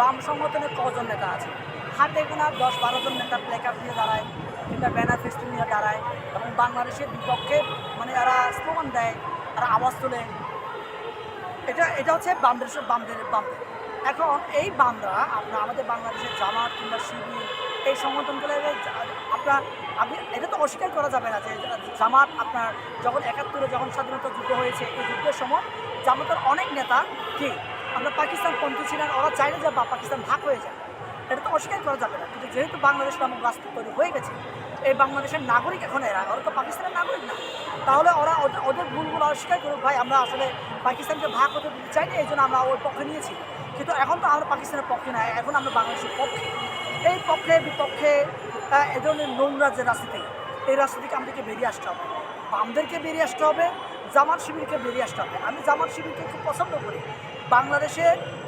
বাম সংগঠনের কজন নেতা আছে? হাতে গোনা দশ বারো জন নেতা প্লেকার্ড নিয়ে দাঁড়ায়, কিংবা ব্যানার ফেস্টুন নিয়ে দাঁড়ায়, এবং বাংলাদেশের বিপক্ষে মানে এরা স্লোগান দেয়, তারা আওয়াজ তোলে। এটা এটা হচ্ছে বামদেশের বামদের বামদের। এখন এই বামরা, আপনার আমাদের বাংলাদেশের জামাত কিংবা শিবির, এই সংগঠনগুলো, আপনার, আপনি, এটা তো অস্বীকার করা যাবে না যে জামাত আপনার যখন একাত্তরে যখন স্বাধীনতা যুদ্ধ হয়েছে, এই যুদ্ধের সময় জামাতের অনেক নেতা কি? আমরা পাকিস্তান পন্থী ছিলেন ওরা চাইলে যে বা পাকিস্তান ভাগ হয়ে যায়। এটা তো অস্বীকার করা যাবে না। কিন্তু যেহেতু বাংলাদেশ নামক রাষ্ট্র তৈরি হয়ে গেছে, এই বাংলাদেশের নাগরিক এখন এরা। ওরা তো পাকিস্তানের নাগরিক না। তাহলে ওরা ওদের- ভুলগুলো অস্বীকার করুক ভাই। আমরা আসলে পাকিস্তানকে ভাগ হতে দিতে চাই না এই জন্য আমরা ওর পক্ষে নিয়েছি। কিন্তু এখন তো আমরা পাকিস্তানের পক্ষে নাই, এখন আমরা বাংলাদেশের পক্ষে। এই পক্ষে, বিপক্ষে এ ধরনের নোংরা যে রাজনীতি। এই রাজনীতি থেকে আমাদেরকে বেরিয়ে আসতে হবে। বামদেরকে বেরিয়ে আসতে হবে, জামাত শিবিরকে বেরিয়ে আসতে হবে। আমি জামাত শিবিরকে খুব পছন্দ করি। বাংলাদেশে